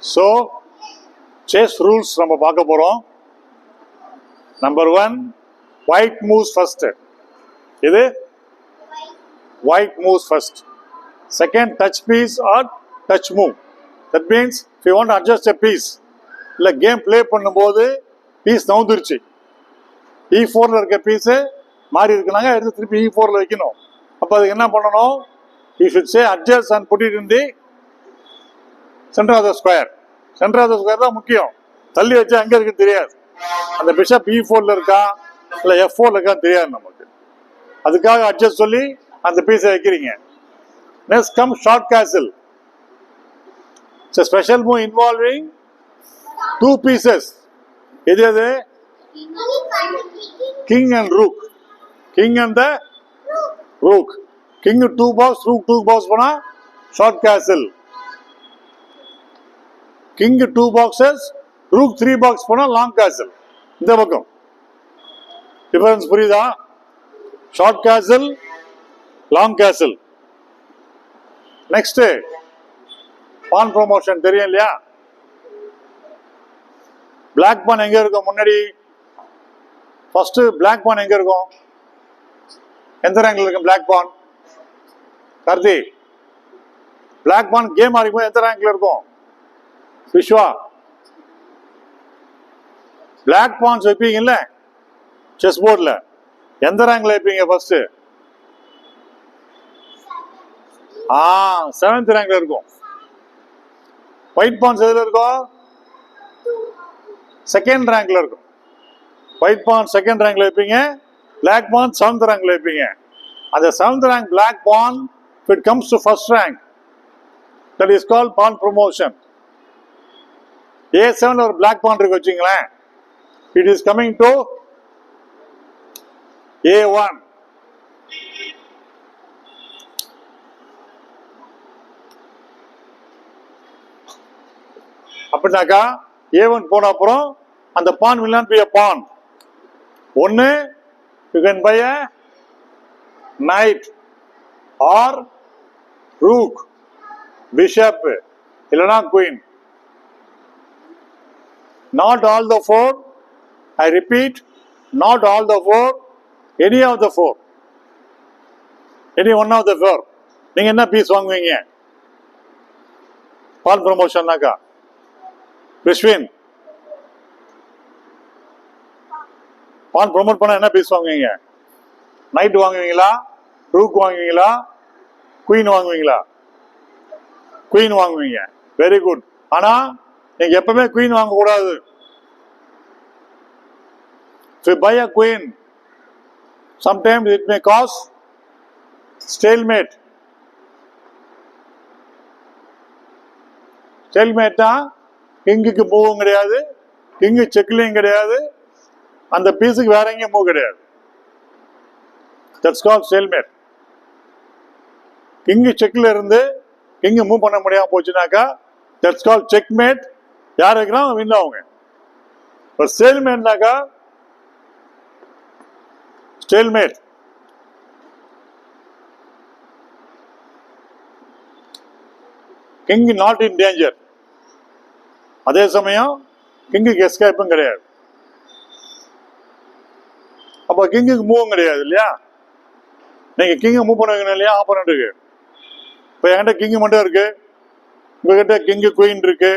So chess rules நம்ம பார்க்க போகிறோம் number one white moves first இது white moves first second touch piece are touch move that means you want adjust a piece இல்லை game play பண்ணும்போது piece நவுந்துருச்சு. E E ஃபோரில் இருக்க piece மாறி இருக்குனாங்க எடுத்து திருப்பி e இ ஃபோரில் வைக்கணும். அப்போ அதுக்கு என்ன பண்ணணும்? You should say adjust and put இருந்தி in the centre of the square. Centre of the square தான் முக்கியம். தள்ளி வச்சா அங்கே இருக்குன்னு தெரியாது. அந்த பிஷப் இ ஃபோரில் இருக்கா? இல்லை எஃப் ஃபோரில் இருக்கான்னு தெரியாது நமக்கு. அதுக்காக அட்ஜஸ்ட் சொல்லி அந்த பீஸை வைக்கிறீங்க. Next come short castle special move involving two pieces எது எது king and rook king and the rook king two box rook two box போனா short castle king two boxes rook three box போனால் long castle இந்த பக்கம். Difference புரியுதா? Short castle long castle next pawn promotion தெரியும் இல்லையா? Black பான் எங்க இருக்கும் முன்னாடி? ஃபர்ஸ்ட் பிளாக் பான் எங்க இருக்கும்? எந்த ரேங்க்ல இருக்கும் பிளாக் பான் கர்தி பிளாக் பான் கேம் ஆடிக்கும் எந்த ரேங்க்ல இருக்கும்? விஸ்வா பிளாக் பான்ஸ் வைப்பீங்கல்ல? செஸ் போர்டில் எந்த ரேங்க்ல வைப்பீங்க ஃபர்ஸ்ட் ஆ செவன்த் ரேங்க்ல இருக்கும். ஒயிட் பான்ஸ் எதுல இருக்கும் செகண்ட் ரேங்க்ல இருக்கும். ஒயிட் பான் செகண்ட் ரேங்க்ல வைப்பீங்க. பிளாக் பான் செவன்த் ரேங்க்ல வைப்பீங்க. அந்த seventh rank black pawn it comes to first rank that is call pawn promotion a seven ஒரு பிளாக் பான் இருக்கு வச்சுங்களேன் it is coming to a one அப்படின்னாக்கா ஏ ஒன் போன அப்புறம் அந்த pawn will not be a pawn ஒன்று you can buy a knight or rook bishop இல்லைனா queen not all the four I repeat not all the four any of the four any one of the four நீங்கள் என்ன piece வாங்குவீங்க? பால் ப்ரமோஷன்னாக்கா விஸ்வின் பால் promote பண்ண என்ன piece வாங்குவீங்க? Night வாங்குவீங்களா? Rook வாங்குவீங்களா? Queen வாங்குவீங்களா? குயின் வாங்குவீங்க. வெரி குட் ஆனா நீங்க எப்பவுமே குயின் வாங்க கூடாது buy a queen sometimes it may cause stalemate ஸ்டேல்மேட்னா கிங்குக்கு மூவும் கிடையாது கிங்கு செக்லையும் கிடையாது அந்த பீஸுக்கு வேற எங்கேயும் மூவ் கிடையாது. தட்ஸ் கால் ஸ்டேல்மேட் கிங்கு செக்ல இருந்து கிங்கு மூவ் பண்ண முடியாமல் போச்சுனாக்கா தட்ஸ் கால் செக்மேட் யார் இருக்கிறான்? வின் அவங்க. இப்போ ஸ்டேல்மேட்னாக்கா stalemate king not in danger அதே சமயம் கிங்குக்கு எஸ்கேப்பும் கிடையாது. அப்போ கிங்குக்கு மூவும் கிடையாது இல்லையா? நீங்கள் கிங்கை மூவ் பண்ண வைக்கணும் இல்லையா? ஆப்போனண்ட்டுக்கு இப்போ என்கிட்ட கிங்கு மட்டும் இருக்கு. உங்ககிட்ட கிங்கு குயின் இருக்கு.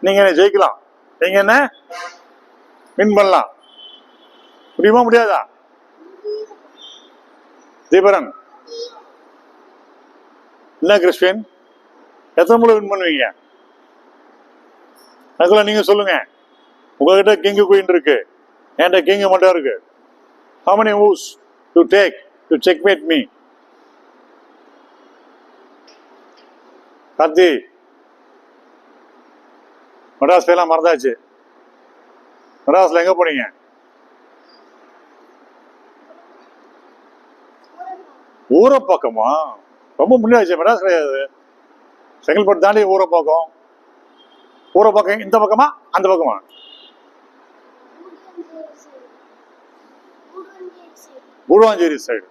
நீங்க என்ன ஜெயிக்கலாம்? நீங்க என்ன? வின் பண்ணலாம். முடியுமா முடியாதா? தீபரன். என்ன கிறிஸ்டின்? எத்தனை முறை வின் பண்ணுவீங்க? அதுக்குள்ள நீங்க சொல்லுங்க. உங்ககிட்ட கிங்கு குயின் இருக்கு. என்கிட்ட கிங்கு மட்டும் இருக்கு. How many who's to take to checkmate me Karthi Madras எல்லாம் மறந்தாச்சு. மெட்ராஸில் எங்கே போனீங்க? ஊரை பக்கமா? ரொம்ப முன்னாடி மெட்ராஸ் கிடையாது. செங்கல்பட்டு தாண்டி ஊரை பக்கம். ஊரை பக்கம் இந்த பக்கமா? அந்த பக்கமா? கூடுவாஞ்சேரி சைடு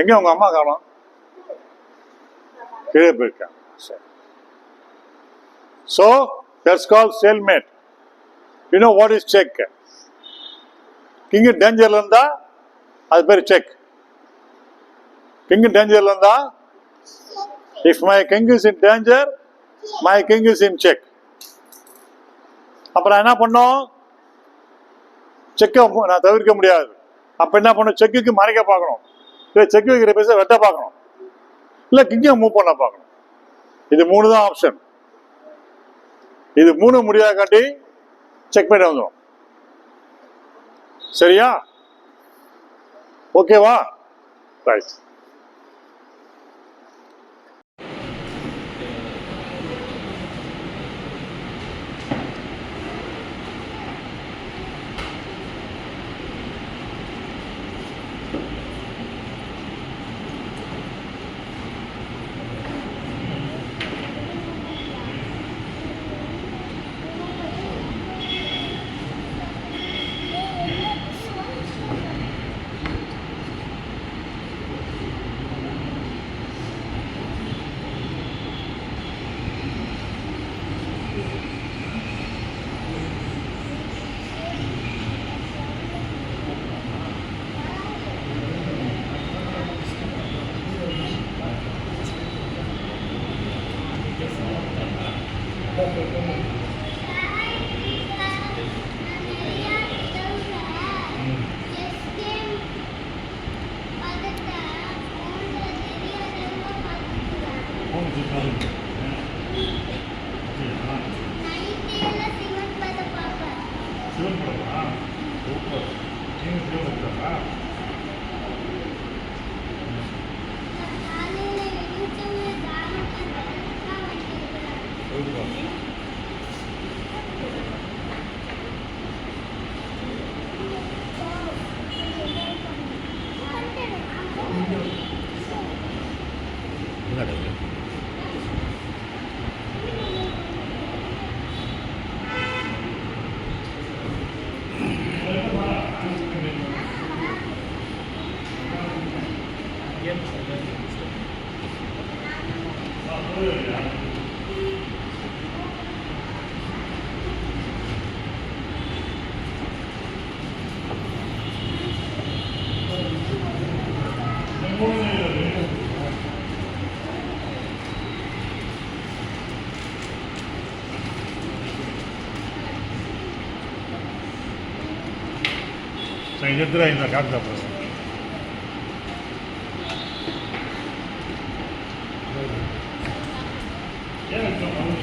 எங்க உங்க அம்மா காணோம்? கீழே போயிருக்காங்க. சரி. So that's called stalemate. You know what is check? King டேஞ்சர்ல இருந்தா அது பேர் செக் கிங் டேஞ்சர்ல இருந்தா if my king is in danger my king is in check அப்புறம் என்ன பண்ணோம்? செக்கை நான் தவிர்க்க முடியாது. அப்ப என்ன பண்ணும்? செக்குக்கு மறைக்க பார்க்கணும். இல்லை செக் வைக்கிற பேச வெட்ட பார்க்கணும். இல்லை கிங்கை மூவ் பண்ண பார்க்கணும். இது மூணு தான் ஆப்ஷன் இது மூணு முடியாத காட்டி செக் பண்ணி வந்துடும் சரியா? ஓகேவா ரைட் 그런 거야. 로컬. 쟤는 그런 거잖아. 어디 봐. సైజ్ ఎదురు అయిందా కాదు తప్పదు Yeah,